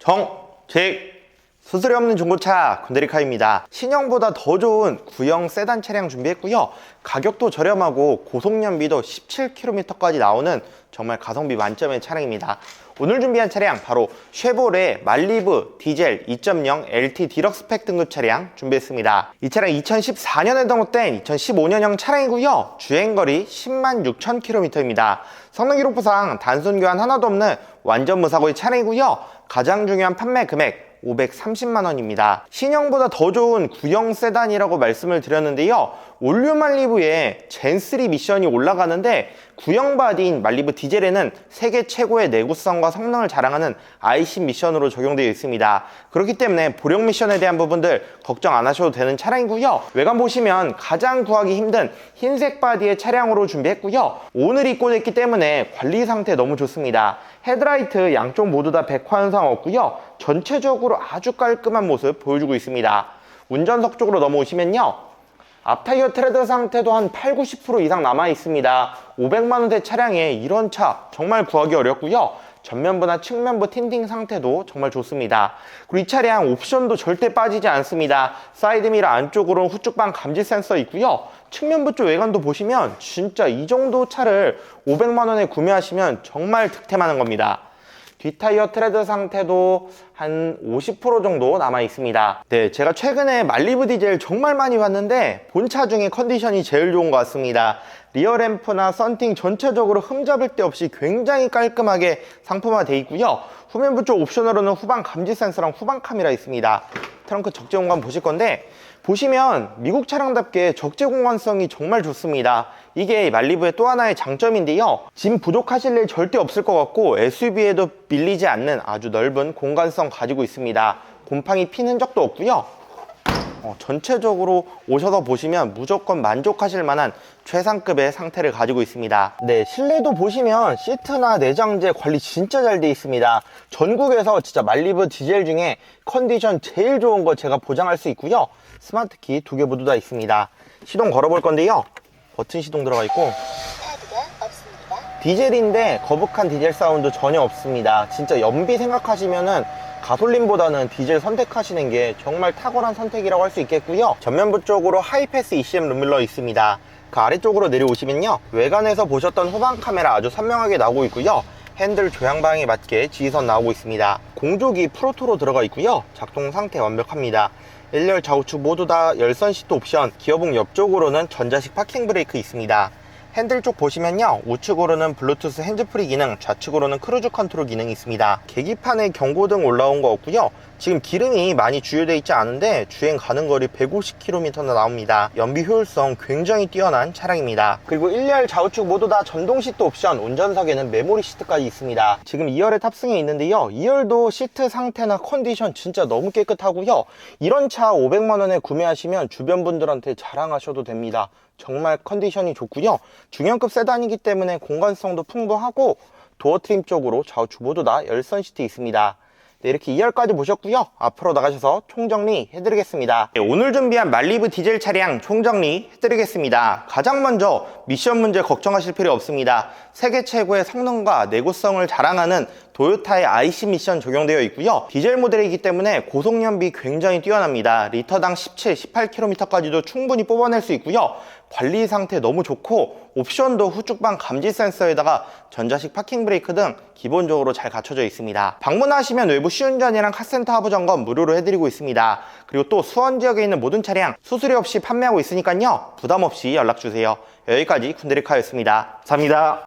정직 수수료 없는 중고차 군데리카입니다. 신형보다 더 좋은 구형 세단 차량 준비했고요. 가격도 저렴하고 고속연비도 17km까지 나오는 정말 가성비 만점의 차량입니다. 오늘 준비한 차량 바로 쉐보레 말리브 디젤 2.0 LT 디럭스 팩 등급 차량 준비했습니다. 이 차량 2014년에 등록된 2015년형 차량이고요. 주행거리 10만 6천 km입니다. 성능 기록부상 단순 교환 하나도 없는 완전 무사고의 차량이고요. 가장 중요한 판매 금액 530만 원입니다. 신형보다 더 좋은 구형 세단이라고 말씀을 드렸는데요. 올류 말리브에 젠3 미션이 올라가는데 구형 바디인 말리브 디젤에는 세계 최고의 내구성과 성능을 자랑하는 i10 미션으로 적용되어 있습니다. 그렇기 때문에 보령 미션에 대한 부분들 걱정 안 하셔도 되는 차량이고요. 외관 보시면 가장 구하기 힘든 흰색 바디의 차량으로 준비했고요. 오늘 입고 있기 때문에 관리 상태 너무 좋습니다. 헤드라이트 양쪽 모두 다 백화 현상 없고요. 전체적으로 아주 깔끔한 모습 보여주고 있습니다. 운전석 쪽으로 넘어오시면요. 앞타이어 트레드 상태도 한 8, 90% 이상 남아 있습니다. 500만 원대 차량에 이런 차 정말 구하기 어렵고요. 전면부나 측면부 틴팅 상태도 정말 좋습니다. 그리고 이 차량 옵션도 절대 빠지지 않습니다. 사이드미러 안쪽으로 후측방 감지 센서 있고요. 측면부 쪽 외관도 보시면 진짜 이 정도 차를 500만 원에 구매하시면 정말 득템하는 겁니다. 뒷타이어 트레드 상태도 한 50% 정도 남아 있습니다. 네, 제가 최근에 말리브 디젤 정말 많이 봤는데 본차 중에 컨디션이 제일 좋은 것 같습니다. 리어 램프나 썬팅 전체적으로 흠잡을 데 없이 굉장히 깔끔하게 상품화되어 있고요. 후면부 쪽 옵션으로는 후방 감지 센서랑 후방 카메라 있습니다. 트렁크 적재 공간 보실 건데 보시면 미국 차량답게 적재 공간성이 정말 좋습니다. 이게 말리브의 또 하나의 장점인데요. 짐 부족하실 일 절대 없을 것 같고 SUV에도 밀리지 않는 아주 넓은 공간성 가지고 있습니다. 곰팡이 핀 흔적도 없고요. 어, 전체적으로 오셔서 보시면 무조건 만족하실 만한 최상급의 상태를 가지고 있습니다. 네, 실내도 보시면 시트나 내장재 관리 진짜 잘 돼 있습니다. 전국에서 진짜 말리브 디젤 중에 컨디션 제일 좋은 거 제가 보장할 수 있고요. 스마트 키 두 개 모두 다 있습니다. 시동 걸어볼 건데요. 버튼 시동 들어가 있고. 디젤인데 거북한 디젤 사운드 전혀 없습니다. 진짜 연비 생각하시면은 가솔린보다는 디젤 선택하시는 게 정말 탁월한 선택이라고 할 수 있겠고요. 전면부 쪽으로 하이패스 ECM 룸밀러 있습니다. 그 아래쪽으로 내려오시면요. 외관에서 보셨던 후방 카메라 아주 선명하게 나오고 있고요. 핸들 조향방에 맞게 지휘선 나오고 있습니다. 공조기 프로토로 들어가 있고요. 작동 상태 완벽합니다. 1열 좌우측 모두 다 열선 시트 옵션, 기어봉 옆쪽으로는 전자식 파킹 브레이크 있습니다. 핸들 쪽 보시면요. 우측으로는 블루투스 핸즈프리 기능 좌측으로는 크루즈 컨트롤 기능이 있습니다. 계기판에 경고등 올라온 거 없고요 지금 기름이 많이 주유되어 있지 않은데 주행 가는 거리 150km나 나옵니다. 연비 효율성 굉장히 뛰어난 차량입니다. 그리고 1열 좌우측 모두 다 전동 시트 옵션 운전석에는 메모리 시트까지 있습니다. 지금 2열에 탑승해 있는데요. 2열도 시트 상태나 컨디션 진짜 너무 깨끗하고요. 이런 차 500만원에 구매하시면 주변 분들한테 자랑하셔도 됩니다. 정말 컨디션이 좋고요. 중형급 세단이기 때문에 공간성도 풍부하고 도어 트림 쪽으로 좌우측 모두 다 열선 시트 있습니다. 네, 이렇게 2열까지 보셨고요. 앞으로 나가셔서 총정리 해드리겠습니다. 네, 오늘 준비한 말리브 디젤 차량 총정리 해드리겠습니다. 가장 먼저 미션 문제 걱정하실 필요 없습니다. 세계 최고의 성능과 내구성을 자랑하는 도요타의 IC 미션 적용되어 있고요. 디젤 모델이기 때문에 고속연비 굉장히 뛰어납니다. 리터당 17, 18km까지도 충분히 뽑아낼 수 있고요. 관리 상태 너무 좋고 옵션도 후측방 감지 센서에다가 전자식 파킹 브레이크 등 기본적으로 잘 갖춰져 있습니다. 방문하시면 외부 시운전이랑 카센터 하부 점검 무료로 해드리고 있습니다. 그리고 또 수원 지역에 있는 모든 차량 수수료 없이 판매하고 있으니까요. 부담 없이 연락 주세요. 여기까지 군데리카였습니다. 감사합니다.